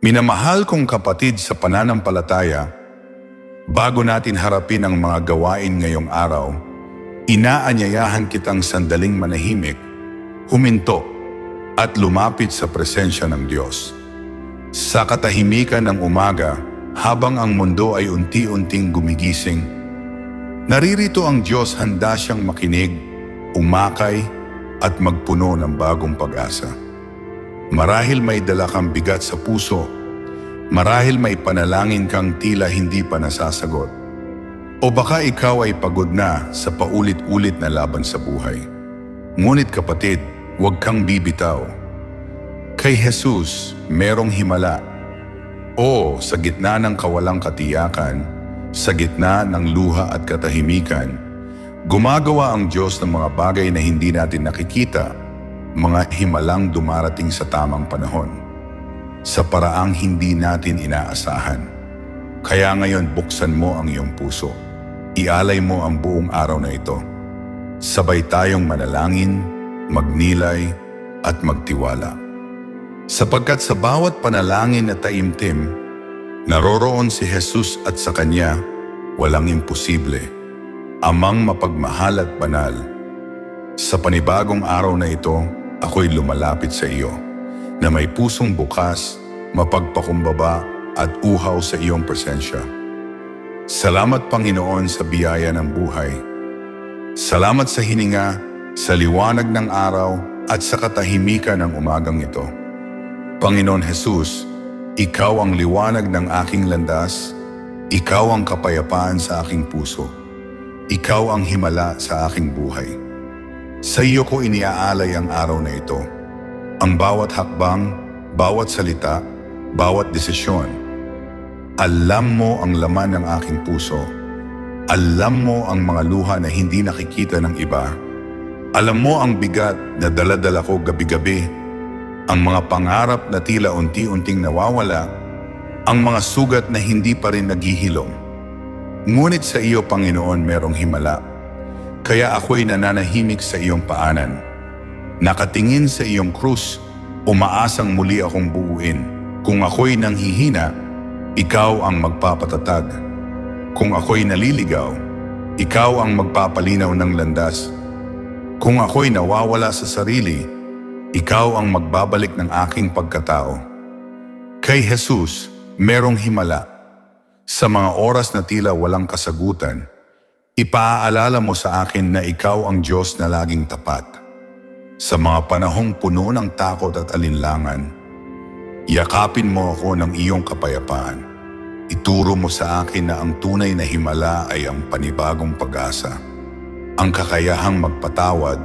Minamahal kong kapatid sa pananampalataya, bago natin harapin ang mga gawain ngayong araw, inaanyayahan kitang sandaling manahimik, huminto, at lumapit sa presensya ng Diyos. Sa katahimikan ng umaga, habang ang mundo ay unti-unting gumigising, naririto ang Diyos handa siyang makinig, umakay, at magpuno ng bagong pag-asa. Marahil may dala kang bigat sa puso, marahil may panalangin kang tila hindi pa nasasagot, o baka ikaw ay pagod na sa paulit-ulit na laban sa buhay. Ngunit kapatid, huwag kang bibitaw. Kay Jesus, merong himala. O sa gitna ng kawalang katiyakan, sa gitna ng luha at katahimikan, gumagawa ang Diyos ng mga bagay na hindi natin nakikita, mga himalang dumarating sa tamang panahon, sa paraang hindi natin inaasahan. Kaya ngayon buksan mo ang iyong puso. Ialay mo ang buong araw na ito. Sabay tayong manalangin, magnilay, at magtiwala. Sapagkat sa bawat panalangin na taimtim, naroroon si Jesus at sa Kanya walang imposible. Amang mapagmahal at banal. Sa panibagong araw na ito, ako'y lumalapit sa iyo, na may pusong bukas, mapagpakumbaba at uhaw sa iyong presensya. Salamat Panginoon sa biyaya ng buhay. Salamat sa hininga, sa liwanag ng araw at sa katahimikan ng umagang ito. Panginoon Jesus, Ikaw ang liwanag ng aking landas, Ikaw ang kapayapaan sa aking puso, Ikaw ang himala sa aking buhay. Sa iyo ko iniaalay ang araw na ito. Ang bawat hakbang, bawat salita, bawat desisyon. Alam mo ang laman ng aking puso. Alam mo ang mga luha na hindi nakikita ng iba. Alam mo ang bigat na daladala ko gabi-gabi. Ang mga pangarap na tila unti-unting nawawala. Ang mga sugat na hindi pa rin naghihilom. Ngunit sa iyo, Panginoon, merong himala. Kaya ako'y nananahimik sa iyong paanan. Nakatingin sa iyong krus, umaasang muli akong buuin. Kung ako'y nanghihina, ikaw ang magpapatatag. Kung ako'y naliligaw, ikaw ang magpapalinaw ng landas. Kung ako'y nawawala sa sarili, ikaw ang magbabalik ng aking pagkatao. Kay Jesus, merong himala. Sa mga oras na tila walang kasagutan, ipaalala mo sa akin na ikaw ang Diyos na laging tapat. Sa mga panahong puno ng takot at alinlangan, yakapin mo ako ng iyong kapayapaan. Ituro mo sa akin na ang tunay na himala ay ang panibagong pag-asa. Ang kakayahang magpatawad,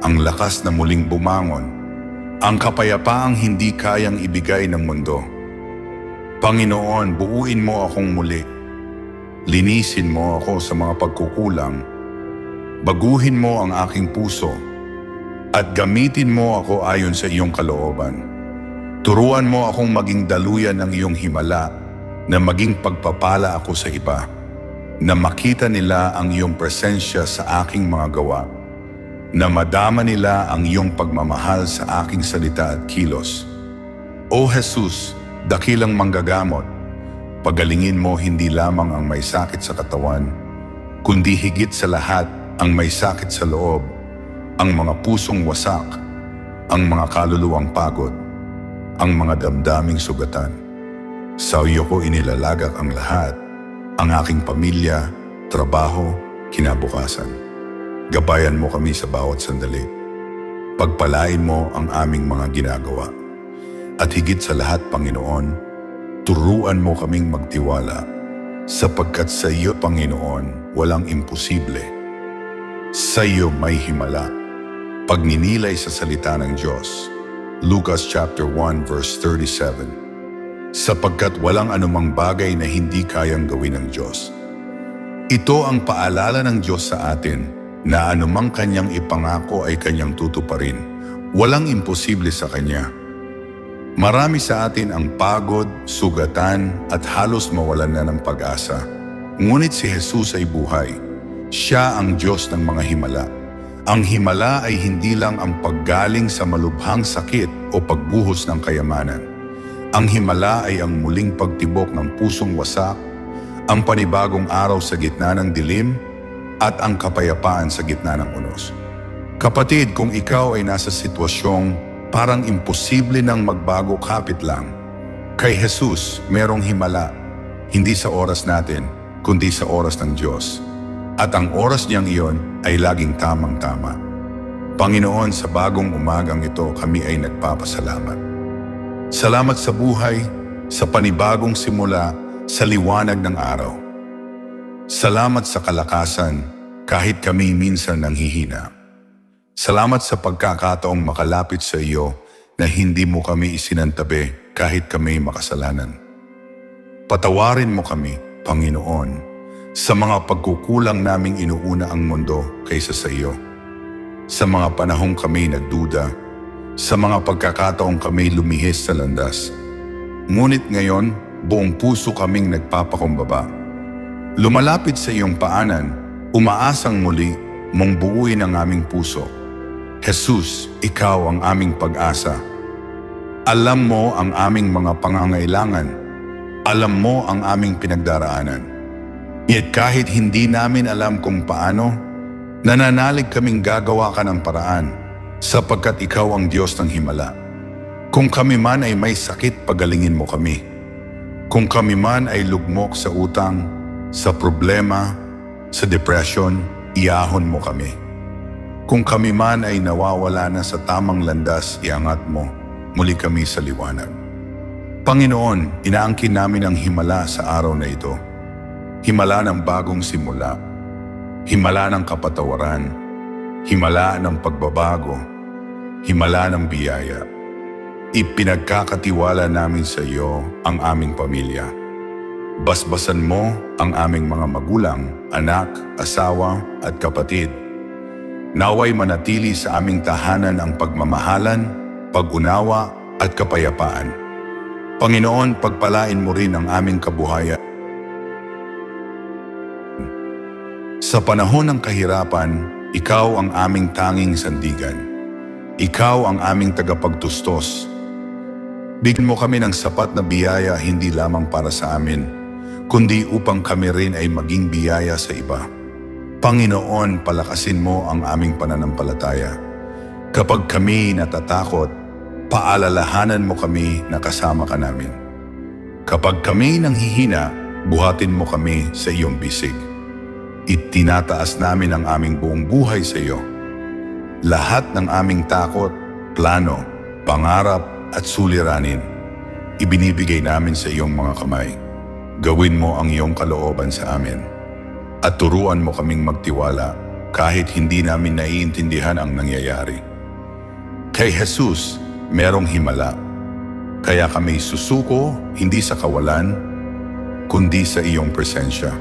ang lakas na muling bumangon, ang kapayapaang hindi kayang ibigay ng mundo. Panginoon, buuin mo akong muli. Linisin mo ako sa mga pagkukulang. Baguhin mo ang aking puso at gamitin mo ako ayon sa iyong kalooban. Turuan mo akong maging daluyan ng iyong himala na maging pagpapala ako sa iba, na makita nila ang iyong presensya sa aking mga gawa, na madama nila ang iyong pagmamahal sa aking salita at kilos. O Jesus, dakilang manggagamot, pagalingin mo hindi lamang ang may sakit sa katawan, kundi higit sa lahat ang may sakit sa loob, ang mga pusong wasak, ang mga kaluluwang pagod, ang mga damdaming sugatan. Sa iyo ko inilalagak ang lahat, ang aking pamilya, trabaho, kinabukasan. Gabayan mo kami sa bawat sandali. Pagpalain mo ang aming mga ginagawa. At higit sa lahat, Panginoon, turuan mo kaming magtiwala sapagkat sa iyo, Panginoon, walang imposible. Sa iyo may himala. Pagninilay sa salita ng Diyos. Lucas chapter 1 verse 37 sapagkat walang anumang bagay na hindi kayang gawin ng Diyos. Ito ang paalala ng Diyos sa atin na anumang kanyang ipangako ay kanyang tutuparin. Walang imposible sa kanya. Marami sa atin ang pagod, sugatan at halos mawalan na ng pag-asa. Ngunit si Jesus ay buhay. Siya ang Diyos ng mga himala. Ang himala ay hindi lang ang paggaling sa malubhang sakit o pagbuhos ng kayamanan. Ang himala ay ang muling pagtibok ng pusong wasak, ang panibagong araw sa gitna ng dilim, at ang kapayapaan sa gitna ng unos. Kapatid, kung ikaw ay nasa sitwasyong parang imposible nang magbago kapit lang, kay Jesus merong himala, hindi sa oras natin, kundi sa oras ng Diyos. At ang oras niyang iyon ay laging tamang-tama. Panginoon, sa bagong umagang ito kami ay nagpapasalamat. Salamat sa buhay, sa panibagong simula, sa liwanag ng araw. Salamat sa kalakasan kahit kami minsan nanghihina. Salamat sa pagkakataong makalapit sa iyo na hindi mo kami isinantabi kahit kami makasalanan. Patawarin mo kami, Panginoon, sa mga pagkukulang naming inuuna ang mundo kaysa sa iyo. Sa mga panahong kami nagduda, sa mga pagkakataong kami lumihis sa landas. Ngunit ngayon, buong puso kaming nagpapakumbaba. Lumalapit sa iyong paanan, umaasang muli mong buuin ang aming puso. Jesus, ikaw ang aming pag-asa. Alam mo ang aming mga pangangailangan. Alam mo ang aming pinagdaraanan. Yet kahit hindi namin alam kung paano, nananalig kaming gagawa ka ng paraan sapagkat ikaw ang Diyos ng himala. Kung kami man ay may sakit, pagalingin mo kami. Kung kami man ay lugmok sa utang, sa problema, sa depression, iahon mo kami. Kung kami man ay nawawala na sa tamang landas, iangat mo, muli kami sa liwanag. Panginoon, inaangkin namin ang himala sa araw na ito. Himala ng bagong simula. Himala ng kapatawaran. Himala ng pagbabago. Himala ng biyaya. Ipinagkakatiwala namin sa iyo ang aming pamilya. Basbasan mo ang aming mga magulang, anak, asawa at kapatid. Naway manatili sa aming tahanan ang pagmamahalan, pag-unawa at kapayapaan. Panginoon, pagpalain mo rin ang aming kabuhayan. Sa panahon ng kahirapan, ikaw ang aming tanging sandigan. Ikaw ang aming tagapagtustos. Bigyan mo kami ng sapat na biyaya hindi lamang para sa amin, kundi upang kami rin ay maging biyaya sa iba. Panginoon, palakasin mo ang aming pananampalataya. Kapag kami natatakot, paalalahanan mo kami na kasama ka namin. Kapag kami nanghihina, buhatin mo kami sa iyong bisig. Itinataas namin ang aming buong buhay sa iyo. Lahat ng aming takot, plano, pangarap at suliranin, ibinibigay namin sa iyong mga kamay. Gawin mo ang iyong kalooban sa amin. At turuan mo kaming magtiwala kahit hindi namin naiintindihan ang nangyayari. Kay Jesus, merong himala. Kaya kami susuko hindi sa kawalan, kundi sa iyong presensya.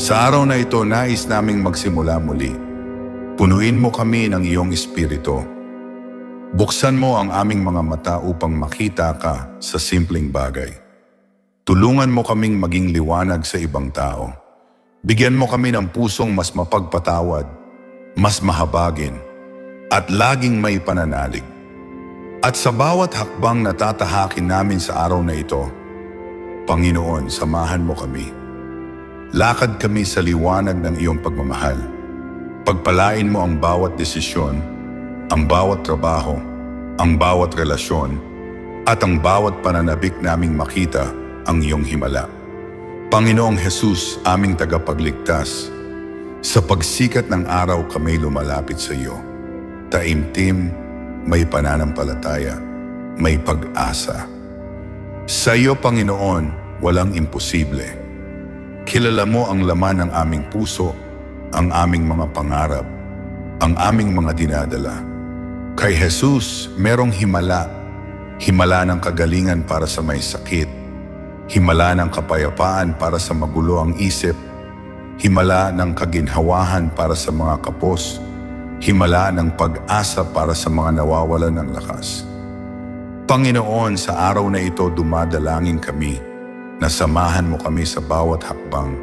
Sa araw na ito, nais naming magsimula muli. Punuin mo kami ng iyong espiritu. Buksan mo ang aming mga mata upang makita ka sa simpleng bagay. Tulungan mo kaming maging liwanag sa ibang tao. Bigyan mo kami ng pusong mas mapagpatawad, mas mahabagin, at laging may pananalig. At sa bawat hakbang na tatahakin namin sa araw na ito, Panginoon, samahan mo kami. Lakad kami sa liwanag ng iyong pagmamahal. Pagpalain mo ang bawat desisyon, ang bawat trabaho, ang bawat relasyon, at ang bawat pananabik naming makita ang iyong himala. Panginoong Jesus, aming tagapagligtas, sa pagsikat ng araw kami lumalapit sa iyo. Taimtim, may pananampalataya, may pag-asa. Sa iyo, Panginoon, walang imposible. Kilala mo ang laman ng aming puso, ang aming mga pangarap, ang aming mga dinadala. Kay Jesus, merong himala, himala ng kagalingan para sa may sakit, himala ng kapayapaan para sa magulo ang isip, himala ng kaginhawahan para sa mga kapos, himala ng pag-asa para sa mga nawawalan ng lakas. Panginoon, sa araw na ito dumadalangin kami na samahan mo kami sa bawat hakbang.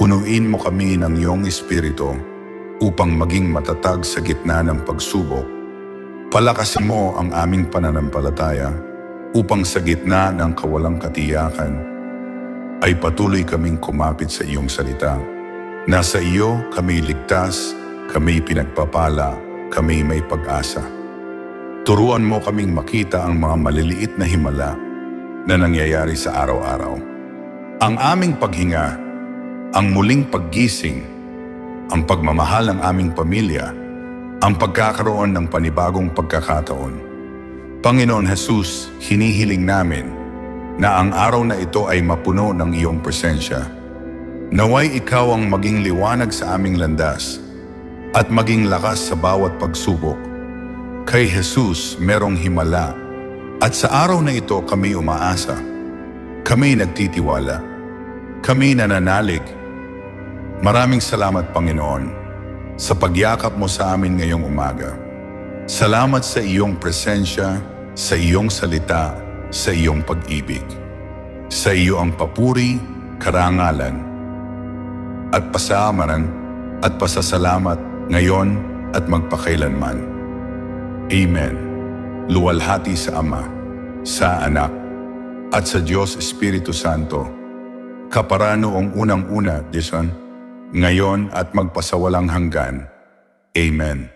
Punuin mo kami ng iyong espiritu upang maging matatag sa gitna ng pagsubok. Palakasin mo ang aming pananampalataya upang sa gitna ng kawalang katiyakan ay patuloy kaming kumapit sa iyong salita. Nasa iyo kami ligtas, kami pinagpapala, kami may pag-asa. Turuan mo kaming makita ang mga maliliit na himala na nangyayari sa araw-araw. Ang aming paghinga, ang muling paggising, ang pagmamahal ng aming pamilya, ang pagkakaroon ng panibagong pagkakataon. Panginoon Jesus, hinihiling namin na ang araw na ito ay mapuno ng iyong presensya. Naway ikaw ang maging liwanag sa aming landas at maging lakas sa bawat pagsubok. Kay Jesus merong himala at sa araw na ito kami umaasa. Kami nagtitiwala. Kami nananalig. Maraming salamat Panginoon sa pagyakap mo sa amin ngayong umaga. Salamat sa iyong presensya, sa iyong salita, sa iyong pag-ibig. Sa iyo ang papuri, karangalan, at pasamaran at pasasalamat ngayon at magpakailanman. Amen. Luwalhati sa Ama, sa Anak, at sa Diyos Espiritu Santo, kaparano ang unang-una, Dison, ngayon at magpasawalang hanggan. Amen.